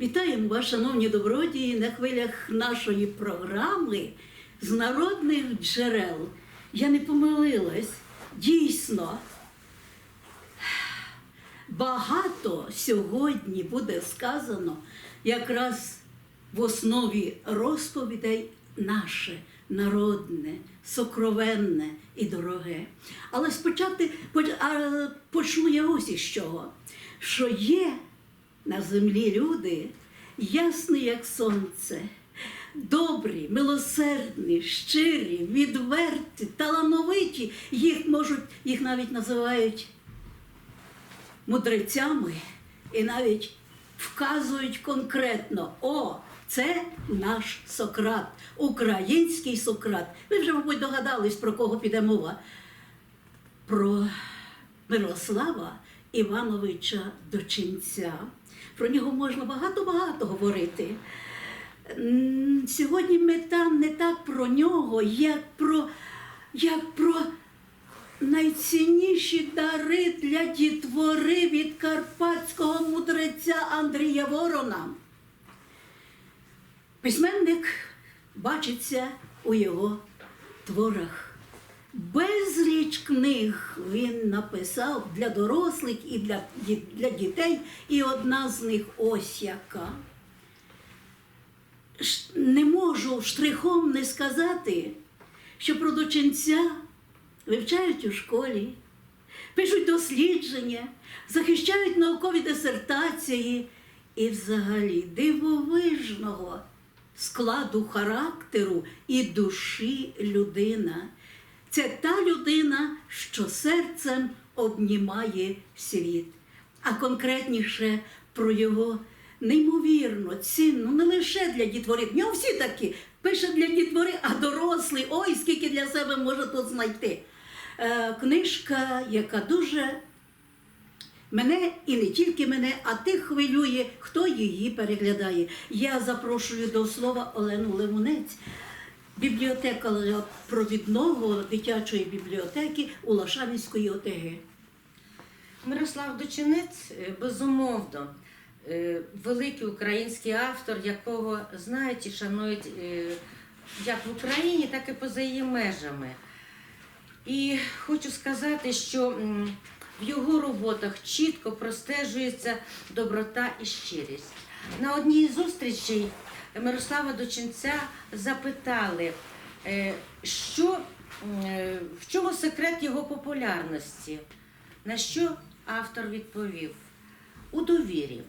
Вітаємо вас, шановні добродії, на хвилях нашої програми з народних джерел. Я не помилилась. Дійсно, багато сьогодні буде сказано якраз в основі розповідей наше народне, сокровенне і дороге. Але спочатку поч- почну я ось із чого, що є на землі люди, ясні, як сонце, добрі, милосердні, щирі, відверті, талановиті. Їх можуть, їх навіть називають мудрецями і навіть вказують конкретно: о, це наш Сократ, український Сократ. Ви вже, мабуть, догадались, про кого піде мова. Про Мирослава Івановича Дочинця. Про нього можна багато-багато говорити. Сьогодні мета не так про нього, як про, як про найцінніші дари для дітвори від карпатського мудреця Андрія Ворона. Письменник бачиться у його творах. Безліч книг він написав для дорослих і для, для дітей, і одна з них ось яка. Не можу штрихом не сказати, що про дочинця вивчають у школі, пишуть дослідження, захищають наукові дисертації і взагалі дивовижного складу характеру і душі людина. Це та людина, що серцем обнімає світ. А конкретніше про його неймовірно цінну, не лише для дітвори. В нього всі такі. Пише для дітвори, а дорослий, ой, скільки для себе може тут знайти. Е, книжка, яка дуже Мене і не тільки мене, а тих хвилює, хто її переглядає. Я запрошую до слова Олену Лимунець, бібліотека провідного дитячої бібліотеки у Лошанівської ОТГ. Мирослав Дочинець, е, безумовно, е, великий український автор, якого знають і шанують е, як в Україні, так і поза її межами. І хочу сказати, що в його роботах чітко простежується доброта і щирість. На одній із зустрічей Мирослава Дочинця запитали, е, що, е, в чому секрет його популярності. На що автор відповів? У довірі.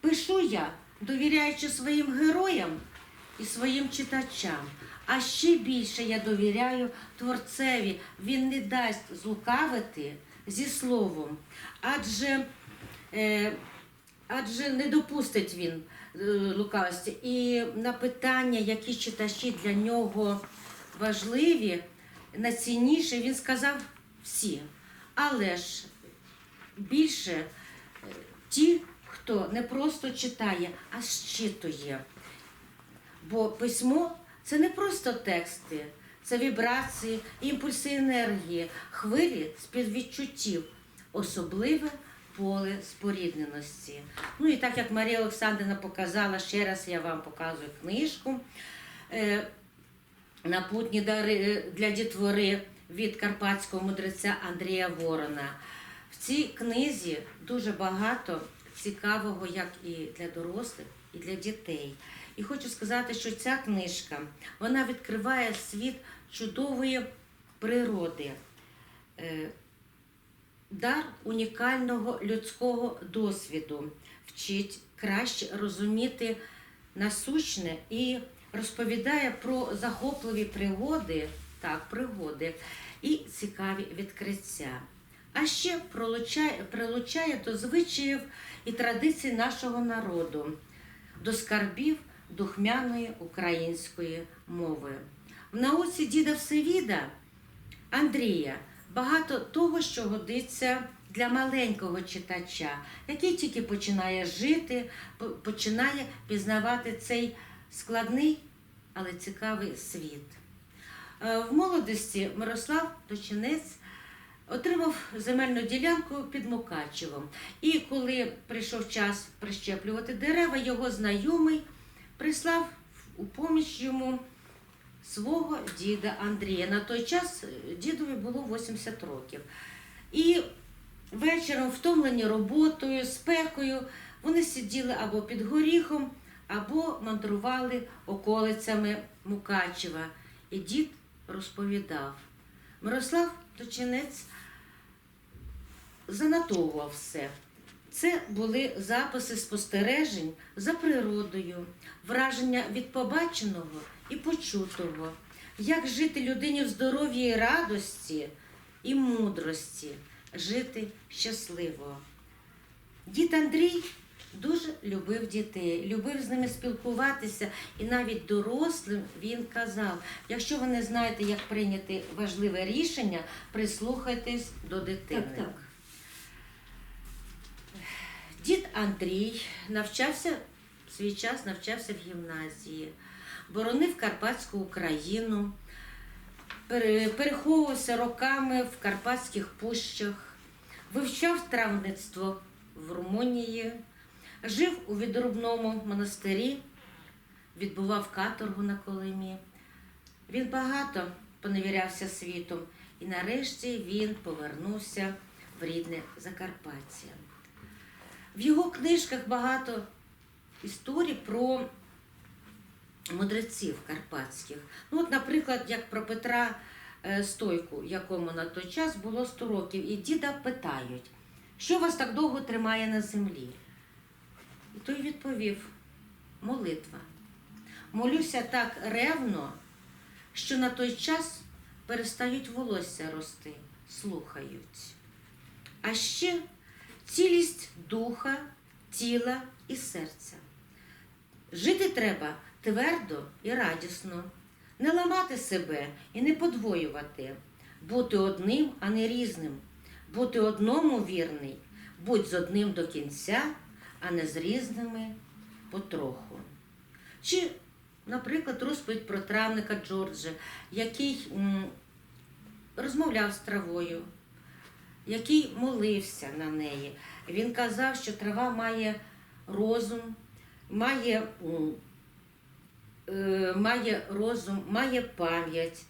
Пишу я, довіряючи своїм героям і своїм читачам. А ще більше я довіряю творцеві. Він не дасть злукавити зі словом, адже, е, адже не допустить він лукавості. І на питання, які читачі для нього важливі, найцінніше, він сказав всі. Але ж більше е, ті, хто не просто читає, а щитує. Бо письмо це не просто тексти, це вібрації, імпульси енергії, хвилі співвідчуттів, особливе поле спорідненості. Ну і так як Марія Олександрівна показала, ще раз я вам показую книжку. Е, Напутні дари е, для дітвори від карпатського мудреця Андрія Ворона. В цій книзі дуже багато цікавого, як і для дорослих, і для дітей. І хочу сказати, що ця книжка вона відкриває світ чудової природи, Е, дар унікального людського досвіду, вчить краще розуміти насущне і розповідає про захопливі пригоди, так, пригоди і цікаві відкриття. А ще прилучає, прилучає до звичаїв і традицій нашого народу, до скарбів духмяної української мови. В науці діда Всевіда Андрія багато того, що годиться для маленького читача, який тільки починає жити, починає пізнавати цей складний, але цікавий світ. Е, В молодості Мирослав Дочинець отримав земельну ділянку під Мукачевом. І коли прийшов час прищеплювати дерева, його знайомий прислав у поміч йому свого діда Андрія. На той час е, дідові було 80 років. І вечором, втомлені роботою, спекою, вони сиділи або під горіхом, або мандрували околицями Мукачева. І дід розповідав. Мирослав Точинець занотовував все. Це були записи спостережень за природою, враження від побаченого і почутого, як жити людині в здоров'ї і радості і мудрості, жити щасливо. Дід Андрій дуже любив дітей, любив з ними спілкуватися, і навіть дорослим він казав: якщо ви не знаєте, як прийняти важливе рішення, прислухайтесь до дитини. Так, так. Дід Андрій навчався в свій час навчався в гімназії, боронив Карпатську Україну, переховувався роками в Карпатських пущах, вивчав травництво в Румунії, жив у відрубному монастирі, відбував каторгу на Колимі. Він багато поневірявся світом, і нарешті він повернувся в рідне Закарпаття. В його книжках багато історій про мудреців карпатських. Ну, от, наприклад, як про Петра е, Стойку, якому на той час було 100 років, і діда питають, що вас так довго тримає на землі? І той відповів: молитва. Молюся так ревно, що на той час перестають волосся рости, слухають. А ще цілість духа, тіла і серця. Жити треба твердо і радісно, не ламати себе і не подвоювати, бути одним, а не різним, бути одному вірний, будь з одним до кінця, а не з різними потроху. Чи, наприклад, розповідь про травника Джорджа, який розмовляв з травою, який молився на неї. Він казав, що трава має розум, має, е, має розум, має пам'ять.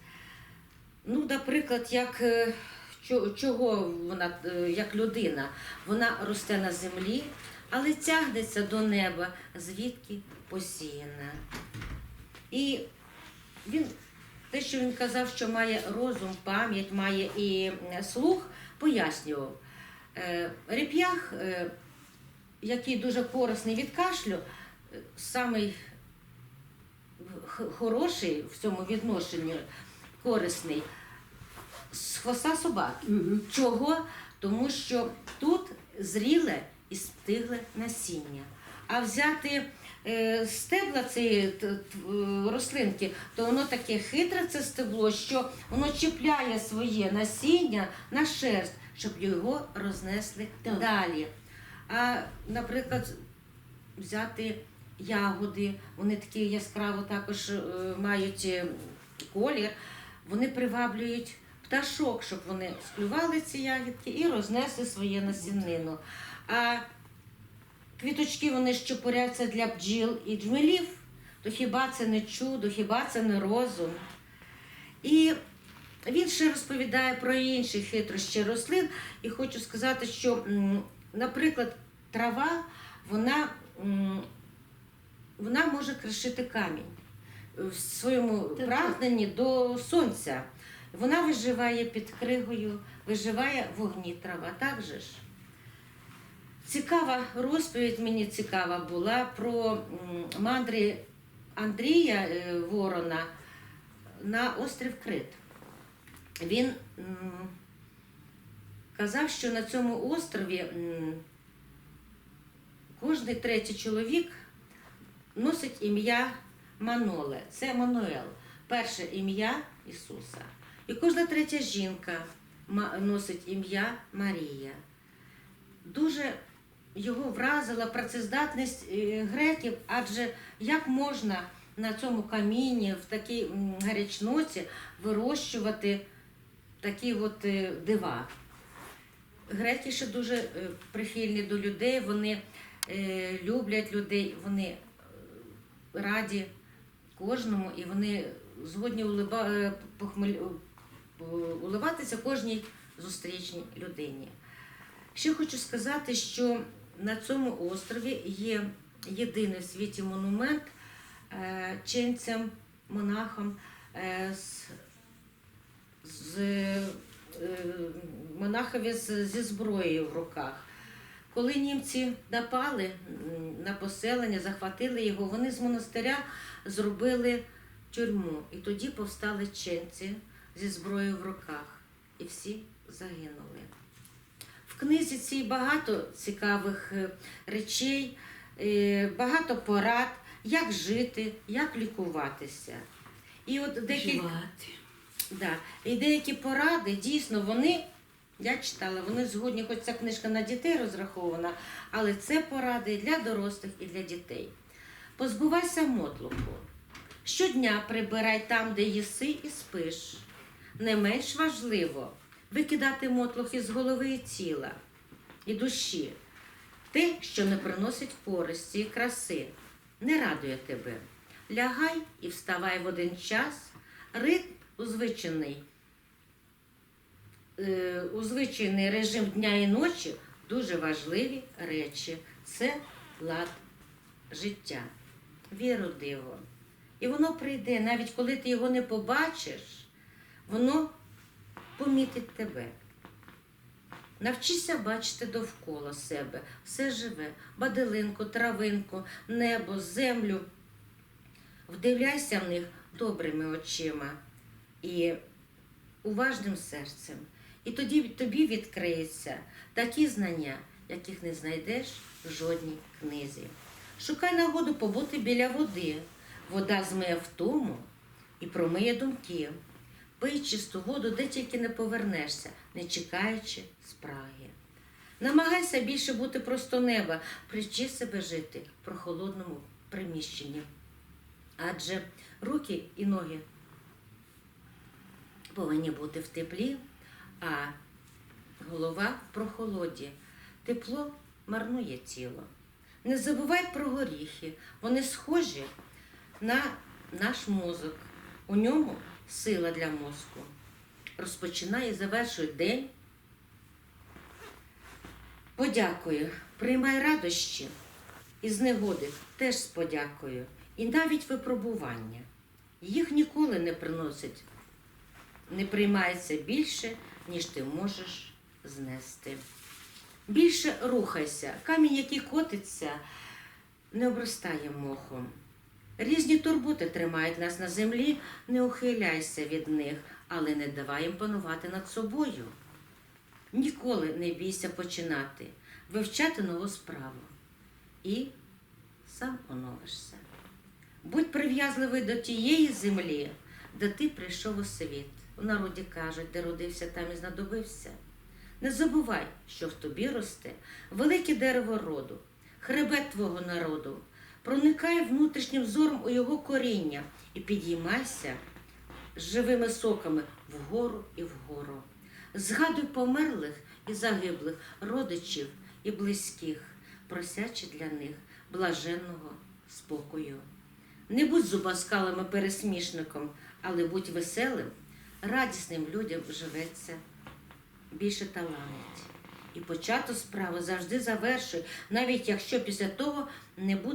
Ну, наприклад, як, е, чого вона, е, як людина, вона росте на землі, але тягнеться до неба, звідки посіяна. І він, те, що він казав, що має розум, пам'ять, має і слух, пояснював. Реп'ях, який дуже корисний від кашлю, самий хороший в цьому відношенні, корисний, з хвоста собаки. Угу. Чого? Тому що тут зріле і стигле насіння. А взяти е, стебла цієї рослинки, то воно таке хитре це стебло, що воно чіпляє своє насіння на шерсть, щоб його рознесли Так. далі. А, наприклад, взяти ягоди, вони такі яскраво також е, мають е, колір, вони приваблюють пташок, щоб вони склювали ці ягідки і рознесли своє насіннину. А квіточки вони щопоряться для бджіл і джмелів, то хіба це не чудо, хіба це не розум? І він ще розповідає про інші хитрощі рослин. І хочу сказати, що, наприклад, трава, вона, вона може кришити камінь в своєму Так, прагненні до сонця. Вона виживає під кригою, виживає в вогні трава, так же ж? Цікава розповідь мені цікава була про мандрі Андрія е, Ворона на острів Крит. Він казав, що на цьому острові кожний третій чоловік носить ім'я Маноле. Це Мануел, перше ім'я Ісуса. І кожна третя жінка носить ім'я Марія. Дуже його вразила працездатність е, греків, адже як можна на цьому камінні, в такій гарячноці вирощувати такі от е, дива. Греки ще дуже е, прихильні до людей, вони люблять людей, вони раді кожному і вони згодні улиба, е, похмель- е, уливатися кожній зустрічній людині. Ще хочу сказати, що на цьому острові є єдиний в світі монумент е, ченцям, монахам з, з монахові зі зброєю в руках. Коли німці напали на поселення, захватили його, вони з монастиря зробили тюрму. І тоді повстали ченці зі зброєю в руках. І всі загинули. В книзі цій багато цікавих е, речей, е, багато порад, як жити, як лікуватися. І от декілька, да, і деякі поради, дійсно, вони, я читала, вони згодні, хоч ця книжка на дітей розрахована, але це поради для дорослих, і для дітей. Позбувайся мотлуху. Щодня прибирай там, де їси і спиш. Не менш важливо викидати мотлух із голови і тіла, і душі. Те, що не приносить користі і краси, не радує тебе. Лягай і вставай в один час, ритм узвичений, е, узвичений режим дня і ночі дуже важливі речі. Це лад життя. Віру диво. І воно прийде, навіть коли ти його не побачиш, воно помітить тебе. Навчися бачити довкола себе все живе, баделинку, травинку, небо, землю. Вдивляйся в них добрими очима і уважним серцем. І тоді тобі відкриються такі знання, яких не знайдеш в жодній книзі. Шукай нагоду побути біля води. Вода змиє втому і промиє думки. Пий чисту воду, де тільки не повернешся, не чекаючи спраги. Намагайся більше бути просто неба, привчи себе жити в прохолодному приміщенні. Адже руки і ноги повинні бути в теплі, а голова в прохолоді. Тепло марнує тіло. Не забувай про горіхи. Вони схожі на наш мозок. У ньому сила для мозку. Розпочинай і завершуй день. Подякую. Приймай радощі і з негоди теж з подякою. І навіть випробування. Їх ніколи не приносить, не приймається більше, ніж ти можеш знести. Більше рухайся. Камінь, який котиться, не обростає мохом. Різні турботи тримають нас на землі, не ухиляйся від них, але не давай їм панувати над собою. Ніколи не бійся починати, вивчати нову справу. І сам оновишся. Будь прив'язливий до тієї землі, де ти прийшов у світ. У народі кажуть, де родився, там і знадобився. Не забувай, що в тобі росте велике дерево роду, хребет твого народу. Проникай внутрішнім зором у його коріння і підіймайся живими соками вгору і вгору. Згадуй померлих і загиблих родичів і близьких, просячи для них блаженного спокою. Не будь зубоскалим і пересмішником, але будь веселим, радісним людям живеться більше таланить. І почату справи завжди завершує, навіть якщо після того не буде